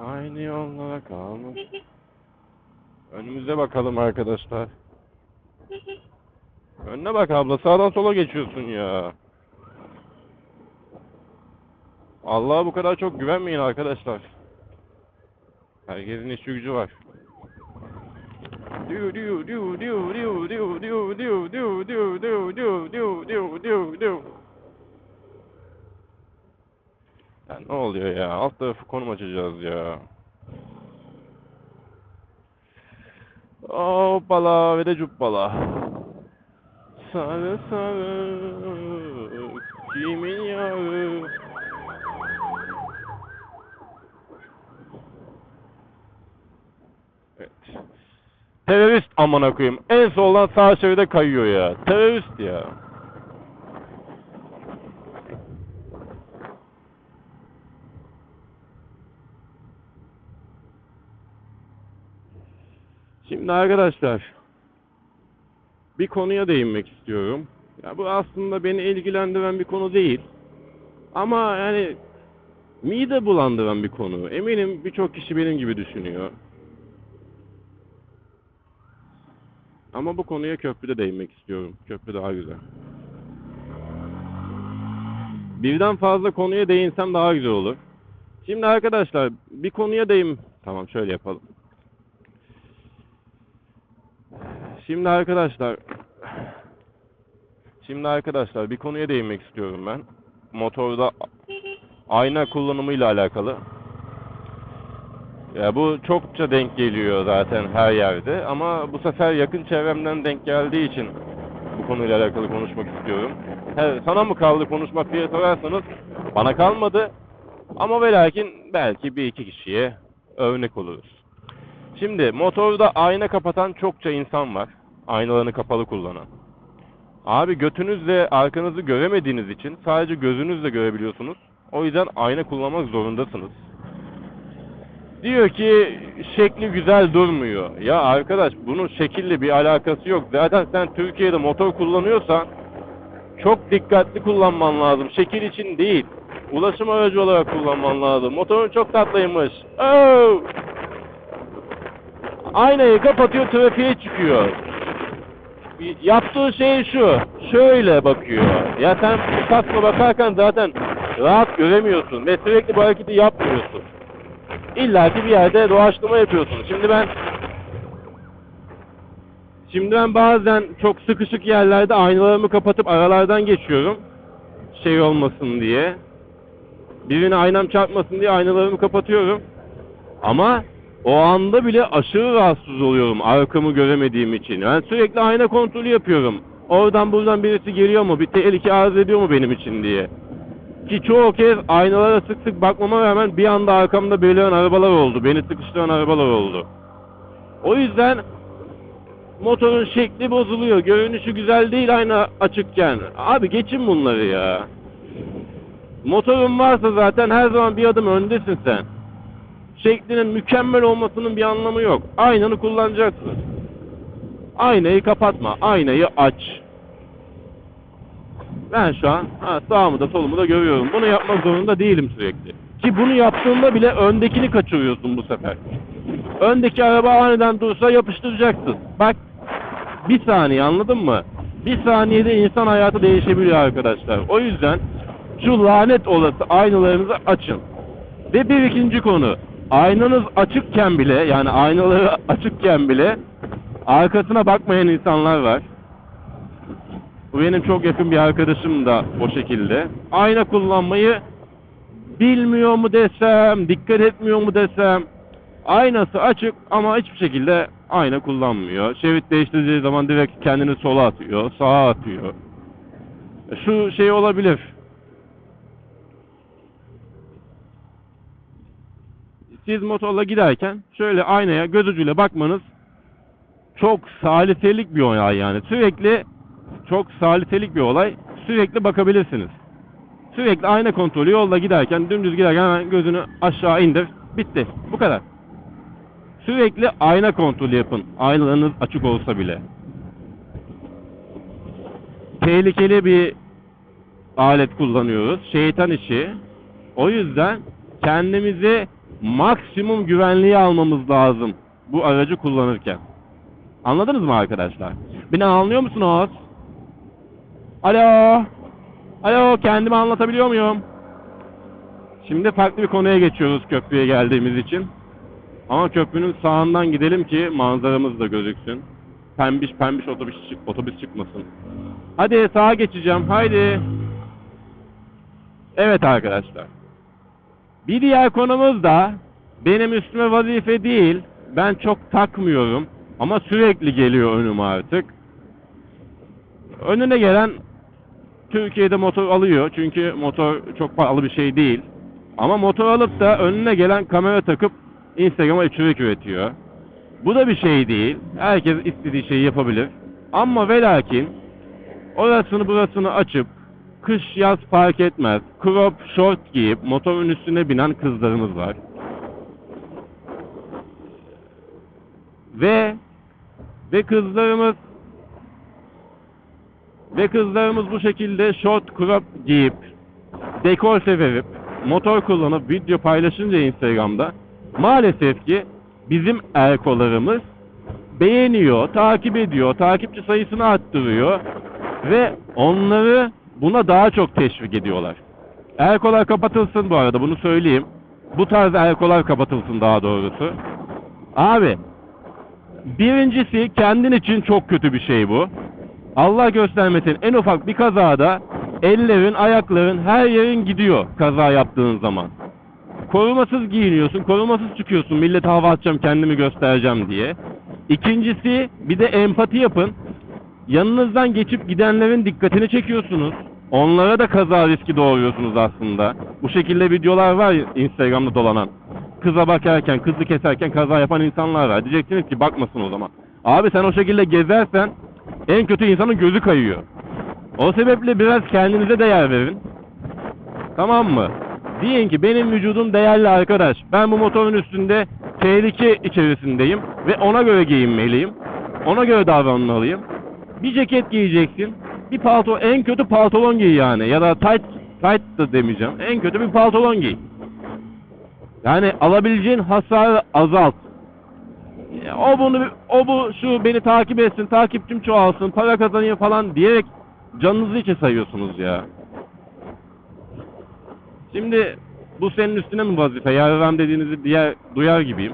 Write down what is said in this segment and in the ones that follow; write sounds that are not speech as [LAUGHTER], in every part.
Aynı yollara kalmış. Önümüze bakalım arkadaşlar. Önüne bak abla sağdan sola geçiyorsun ya. Allah'a bu kadar çok güvenmeyin arkadaşlar. Herkesin işi gücü var. Diu diu diu diu diu diu diu diu diu diu diu diu diu diu diu diu. Ya ne oluyor ya? Alt tarafı konum açacağız ya. Hoppala ve de cuppala. Sarı sarı kimin yağı? Evet. Terörist amına koyayım. En soldan sağ şeride kayıyor ya. Terörist ya. Şimdi arkadaşlar bir konuya değinmek istiyorum. Ya bu aslında beni ilgilendiren bir konu değil. Ama yani mide bulandıran bir konu. Eminim birçok kişi benim gibi düşünüyor. Ama bu konuya köprüde değinmek istiyorum. Köprü daha güzel. Birden fazla konuya değinsem daha güzel olur. Şimdi arkadaşlar bir konuya değin... Tamam şöyle yapalım. Şimdi arkadaşlar Şimdi arkadaşlar bir konuya değinmek istiyorum ben. Motorda ayna kullanımıyla alakalı. Ya bu çokça denk geliyor zaten her yerde ama bu sefer yakın çevremden denk geldiği için bu konuyla alakalı konuşmak istiyorum. He, sana mı kaldı konuşmak diye sorarsanız bana kalmadı. Ama ve lakin belki bir iki kişiye örnek oluruz. Şimdi motorda ayna kapatan çokça insan var. Aynalarını kapalı kullanan. Abi götünüzle arkanızı göremediğiniz için sadece gözünüzle görebiliyorsunuz. O yüzden ayna kullanmak zorundasınız. Diyor ki şekli güzel durmuyor. Ya arkadaş bunun şekille bir alakası yok. Zaten sen Türkiye'de motor kullanıyorsan çok dikkatli kullanman lazım. Şekil için değil. Ulaşım aracı olarak kullanman lazım. Motorun çok tatlıymış. Oh! Aynayı kapatıyor trafiğe çıkıyor. Yaptığı şey şu. Şöyle bakıyor. Ya sen bu kaskla bakarken zaten rahat göremiyorsun ve sürekli bu hareketi yapmıyorsun. İlla ki bir yerde doğaçlama yapıyorsun. Şimdi ben Şimdi ben bazen çok sıkışık yerlerde aynalarımı kapatıp aralardan geçiyorum. Şey olmasın diye. Birine aynam çarpmasın diye aynalarımı kapatıyorum. Ama o anda bile aşırı rahatsız oluyorum arkamı göremediğim için. Ben sürekli ayna kontrolü yapıyorum. Oradan buradan birisi geliyor mu, bir tehlike arz ediyor mu benim için diye. Ki çoğu kez aynalara sık sık bakmama rağmen bir anda arkamda beliren arabalar oldu. Beni sıkıştıran arabalar oldu. O yüzden motorun şekli bozuluyor. Görünüşü güzel değil ayna açıkken. Abi geçin bunları ya. Motorun varsa zaten her zaman bir adım öndesin sen şeklinin mükemmel olmasının bir anlamı yok. Aynanı kullanacaksın. Aynayı kapatma. Aynayı aç. Ben şu an ha, sağımı da solumu da görüyorum. Bunu yapmak zorunda değilim sürekli. Ki bunu yaptığında bile öndekini kaçırıyorsun bu sefer. Öndeki araba aniden dursa yapıştıracaksın. Bak bir saniye anladın mı? Bir saniyede insan hayatı değişebiliyor arkadaşlar. O yüzden şu lanet olası aynalarınızı açın. Ve bir ikinci konu. Aynanız açıkken bile yani aynaları [LAUGHS] açıkken bile arkasına bakmayan insanlar var. Bu benim çok yakın bir arkadaşım da o şekilde. Ayna kullanmayı bilmiyor mu desem, dikkat etmiyor mu desem. Aynası açık ama hiçbir şekilde ayna kullanmıyor. Şerit değiştirdiği zaman direkt kendini sola atıyor, sağa atıyor. Şu şey olabilir. Siz motorla giderken şöyle aynaya göz ucuyla bakmanız çok saliselik bir olay yani. Sürekli çok saliselik bir olay. Sürekli bakabilirsiniz. Sürekli ayna kontrolü yolda giderken dümdüz giderken hemen gözünü aşağı indir. Bitti. Bu kadar. Sürekli ayna kontrolü yapın. Aynalarınız açık olsa bile. Tehlikeli bir alet kullanıyoruz. Şeytan işi. O yüzden kendimizi maksimum güvenliği almamız lazım bu aracı kullanırken. Anladınız mı arkadaşlar? Beni anlıyor musunuz? Alo? Alo kendimi anlatabiliyor muyum? Şimdi farklı bir konuya geçiyoruz köprüye geldiğimiz için. Ama köprünün sağından gidelim ki manzaramız da gözüksün. Pembiş pembiş otobüs, çık otobüs çıkmasın. Hadi sağa geçeceğim. Haydi. Evet arkadaşlar. Bir diğer konumuz da benim üstüme vazife değil. Ben çok takmıyorum. Ama sürekli geliyor önüme artık. Önüne gelen Türkiye'de motor alıyor. Çünkü motor çok pahalı bir şey değil. Ama motor alıp da önüne gelen kamera takıp Instagram'a içerik üretiyor. Bu da bir şey değil. Herkes istediği şeyi yapabilir. Ama ve lakin orasını burasını açıp kış yaz fark etmez. Crop short giyip motorun üstüne binen kızlarımız var. Ve ve kızlarımız ve kızlarımız bu şekilde short crop giyip dekolte verip motor kullanıp video paylaşınca Instagram'da maalesef ki bizim erkolarımız beğeniyor, takip ediyor, takipçi sayısını arttırıyor ve onları buna daha çok teşvik ediyorlar. Erkolar kapatılsın bu arada bunu söyleyeyim. Bu tarz erkolar kapatılsın daha doğrusu. Abi birincisi kendin için çok kötü bir şey bu. Allah göstermesin en ufak bir kazada ellerin, ayakların, her yerin gidiyor kaza yaptığın zaman. Korumasız giyiniyorsun, korumasız çıkıyorsun. Millete hava atacağım, kendimi göstereceğim diye. İkincisi bir de empati yapın. Yanınızdan geçip gidenlerin dikkatini çekiyorsunuz. Onlara da kaza riski doğuruyorsunuz aslında. Bu şekilde videolar var Instagram'da dolanan. Kıza bakarken, kızı keserken kaza yapan insanlar var. Diyeceksiniz ki bakmasın o zaman. Abi sen o şekilde gezersen en kötü insanın gözü kayıyor. O sebeple biraz kendinize değer verin. Tamam mı? Deyin ki benim vücudum değerli arkadaş. Ben bu motorun üstünde tehlike içerisindeyim ve ona göre giyinmeliyim. Ona göre davranmalıyım. Bir ceket giyeceksin. Bir palto, en kötü pantolon giy yani. Ya da tight, tight da demeyeceğim. En kötü bir pantolon giy. Yani alabileceğin hasarı azalt. O bunu, o bu şu beni takip etsin, takipçim çoğalsın, para kazanayım falan diyerek canınızı içe sayıyorsunuz ya. Şimdi bu senin üstüne mi vazife? Yarram dediğinizi diğer duyar gibiyim.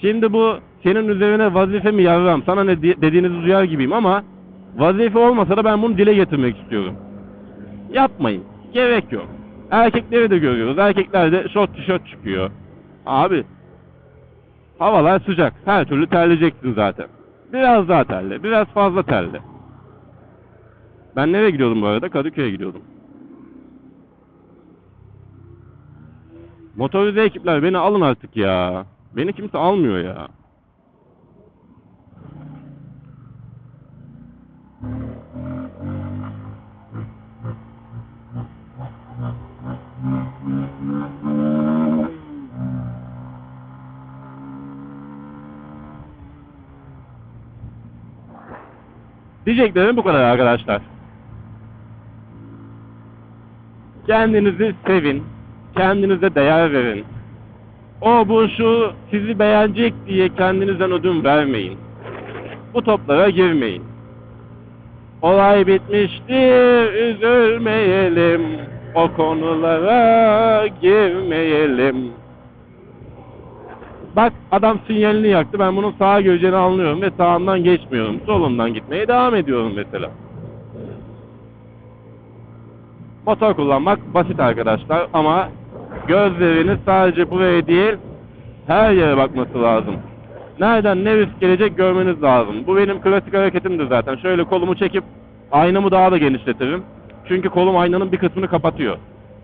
Şimdi bu senin üzerine vazife mi yarram? Sana ne di- dediğinizi duyar gibiyim ama vazife olmasa da ben bunu dile getirmek istiyorum. Yapmayın. Gerek yok. Erkekleri de görüyoruz. Erkekler de şort tişört çıkıyor. Abi havalar sıcak. Her türlü terleyeceksin zaten. Biraz daha terle. Biraz fazla terle. Ben nereye gidiyordum bu arada? Kadıköy'e gidiyordum. Motorize ekipler beni alın artık ya. Beni kimse almıyor ya. Diyeceklerim bu kadar arkadaşlar. Kendinizi sevin. Kendinize değer verin. O bu şu sizi beğenecek diye kendinizden ödün vermeyin. Bu toplara girmeyin. Olay bitmiştir, üzülmeyelim. O konulara girmeyelim. Bak adam sinyalini yaktı. Ben bunun sağa göreceğini anlıyorum ve sağından geçmiyorum. Solundan gitmeye devam ediyorum mesela. Motor kullanmak basit arkadaşlar ama gözleriniz sadece buraya değil her yere bakması lazım. Nereden ne risk gelecek görmeniz lazım. Bu benim klasik hareketimdir zaten. Şöyle kolumu çekip aynamı daha da genişletirim. Çünkü kolum aynanın bir kısmını kapatıyor.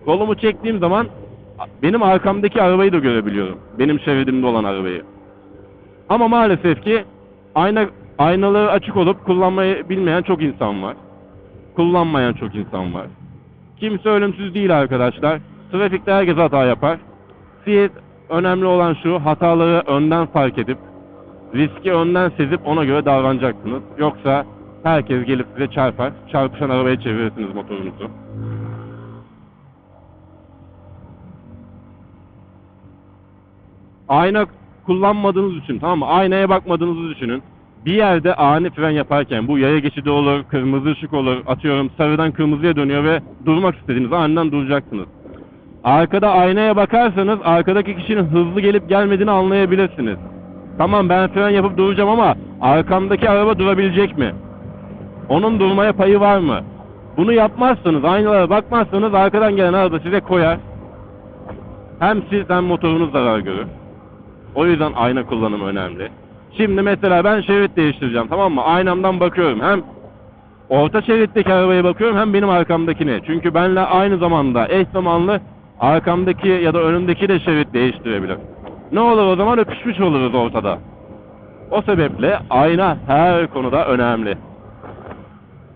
Kolumu çektiğim zaman benim arkamdaki arabayı da görebiliyorum. Benim şeridimde olan arabayı. Ama maalesef ki ayna aynaları açık olup kullanmayı bilmeyen çok insan var. Kullanmayan çok insan var. Kimse ölümsüz değil arkadaşlar. Trafikte herkes hata yapar. Siz önemli olan şu hataları önden fark edip riski önden sezip ona göre davranacaksınız. Yoksa herkes gelip size çarpar. Çarpışan arabaya çevirirsiniz motorunuzu. Ayna kullanmadığınızı düşünün tamam mı? Aynaya bakmadığınızı düşünün. Bir yerde ani fren yaparken bu yaya geçidi olur, kırmızı ışık olur, atıyorum sarıdan kırmızıya dönüyor ve durmak istediğiniz aniden duracaksınız. Arkada aynaya bakarsanız arkadaki kişinin hızlı gelip gelmediğini anlayabilirsiniz. Tamam ben fren yapıp duracağım ama arkamdaki araba durabilecek mi? Onun durmaya payı var mı? Bunu yapmazsanız, aynalara bakmazsanız arkadan gelen araba size koyar. Hem siz hem motorunuz zarar görür. O yüzden ayna kullanımı önemli. Şimdi mesela ben şerit değiştireceğim tamam mı? Aynamdan bakıyorum. Hem orta şeritteki arabaya bakıyorum hem benim arkamdakine. Çünkü benle aynı zamanda eş zamanlı arkamdaki ya da önümdeki de şerit değiştirebilir. Ne olur o zaman öpüşmüş oluruz ortada. O sebeple ayna her konuda önemli.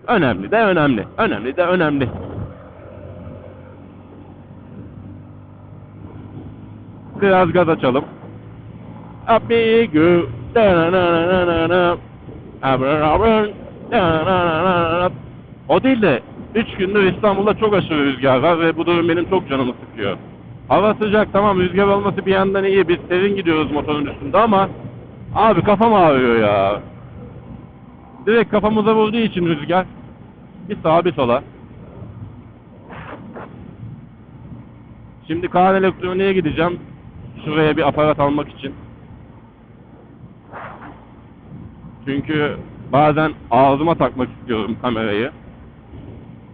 Önemli de önemli. Önemli de önemli. Biraz gaz açalım. Da-na-na-na-na-na. Abra-abra. Da-na-na-na-na. O değil de 3 gündür İstanbul'da çok aşırı rüzgar var ve bu durum benim çok canımı sıkıyor. Hava sıcak tamam rüzgar olması bir yandan iyi biz serin gidiyoruz motorun üstünde ama abi kafam ağrıyor ya. Direkt kafamıza vurduğu için rüzgar bir sağa bir sola. Şimdi Kaan Elektronik'e gideceğim. Şuraya bir aparat almak için. Çünkü bazen ağzıma takmak istiyorum kamerayı.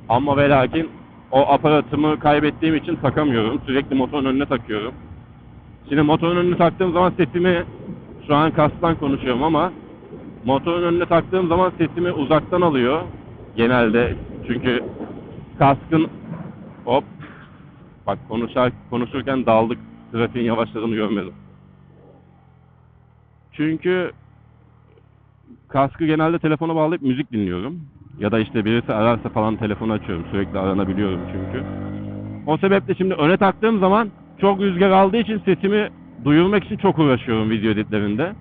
Ama ve lakin o aparatımı kaybettiğim için takamıyorum. Sürekli motorun önüne takıyorum. Şimdi motorun önüne taktığım zaman sesimi şu an kastan konuşuyorum ama motorun önüne taktığım zaman sesimi uzaktan alıyor genelde. Çünkü kaskın hop bak konuşar, konuşurken daldık. Trafiğin yavaşladığını görmedim. Çünkü kaskı genelde telefona bağlayıp müzik dinliyorum. Ya da işte birisi ararsa falan telefonu açıyorum. Sürekli aranabiliyorum çünkü. O sebeple şimdi öne taktığım zaman çok rüzgar aldığı için sesimi duyurmak için çok uğraşıyorum video editlerinde.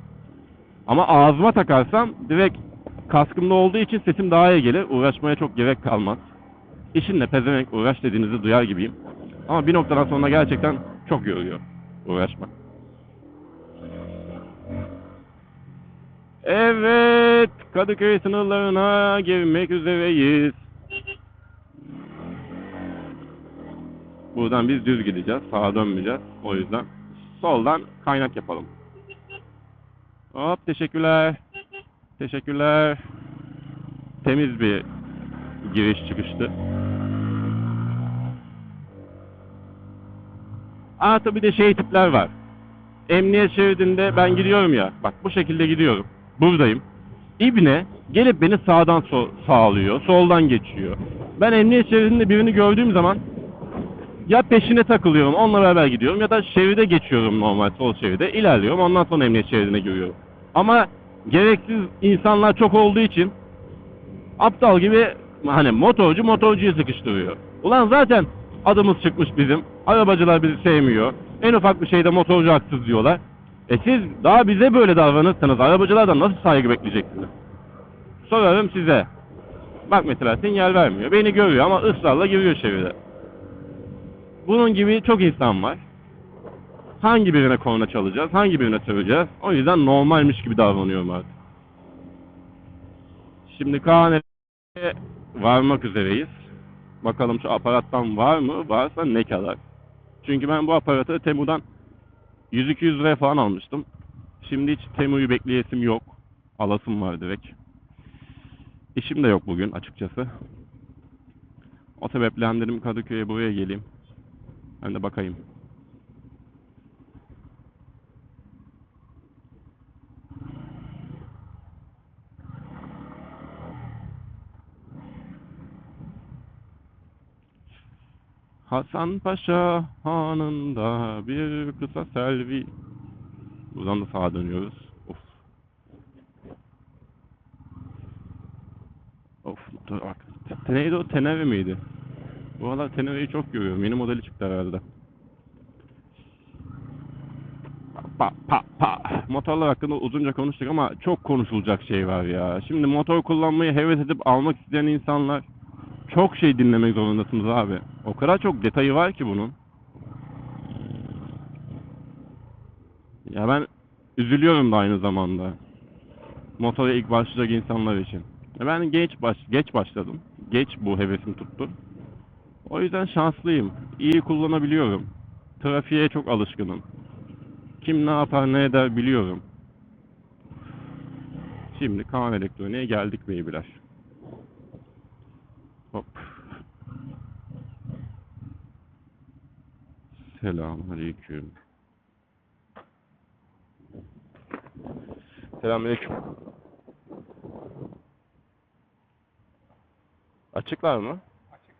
Ama ağzıma takarsam direkt kaskımda olduğu için sesim daha iyi gelir. Uğraşmaya çok gerek kalmaz. İşinle pezevenk uğraş dediğinizi duyar gibiyim. Ama bir noktadan sonra gerçekten çok yoruyor uğraşmak. Evet, Kadıköy sınırlarına girmek üzereyiz. Buradan biz düz gideceğiz, sağa dönmeyeceğiz. O yüzden soldan kaynak yapalım. Hop, teşekkürler. Teşekkürler. Temiz bir giriş çıkıştı. Aa tabii de şey tipler var. Emniyet şeridinde ben gidiyorum ya. Bak bu şekilde gidiyorum. Buradayım. İbne gelip beni sağdan so sağlıyor. Soldan geçiyor. Ben emniyet şeridinde birini gördüğüm zaman ya peşine takılıyorum. Onunla beraber gidiyorum ya da şeride geçiyorum normal sol şeride. ilerliyorum. Ondan sonra emniyet şeridine giriyorum. Ama gereksiz insanlar çok olduğu için aptal gibi hani motorcu motorcuyu sıkıştırıyor. Ulan zaten adımız çıkmış bizim. Arabacılar bizi sevmiyor. En ufak bir şeyde motorcu haksız diyorlar. E siz daha bize böyle davranırsanız arabacılardan nasıl saygı bekleyeceksiniz? Sorarım size. Bak mesela sinyal vermiyor. Beni görüyor ama ısrarla giriyor şeride. Bunun gibi çok insan var. Hangi birine korna çalacağız? Hangi birine söveceğiz? O yüzden normalmiş gibi davranıyorum artık. Şimdi KN'ye varmak üzereyiz. Bakalım şu aparattan var mı? Varsa ne kadar? Çünkü ben bu aparatı Temu'dan 100-200 liraya falan almıştım. Şimdi hiç Temu'yu bekleyesim yok. Alasım var direkt. İşim de yok bugün açıkçası. O sebeple hem dedim Kadıköy'e buraya geleyim. Ben de bakayım. Hasan Paşa hanında bir kısa selvi. Buradan da sağa dönüyoruz. Of. Of dur bak. Neydi o? Tenere miydi? Bu aralar Tenere'yi çok görüyorum. Yeni modeli çıktı herhalde. Pa pa pa. Motorlar hakkında uzunca konuştuk ama çok konuşulacak şey var ya. Şimdi motor kullanmayı heves edip almak isteyen insanlar çok şey dinlemek zorundasınız abi. O kadar çok detayı var ki bunun. Ya ben üzülüyorum da aynı zamanda. Motora ilk başlayacak insanlar için. Ya ben genç baş geç başladım. Geç bu hevesim tuttu. O yüzden şanslıyım. İyi kullanabiliyorum. Trafiğe çok alışkınım. Kim ne yapar ne eder biliyorum. Şimdi Kaan Elektronik'e geldik beybiler. Hop. Selamünaleyküm. Selamünaleyküm. Açıklar mı? Açık.